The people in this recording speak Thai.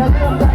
ดี๋ยเตรียมใ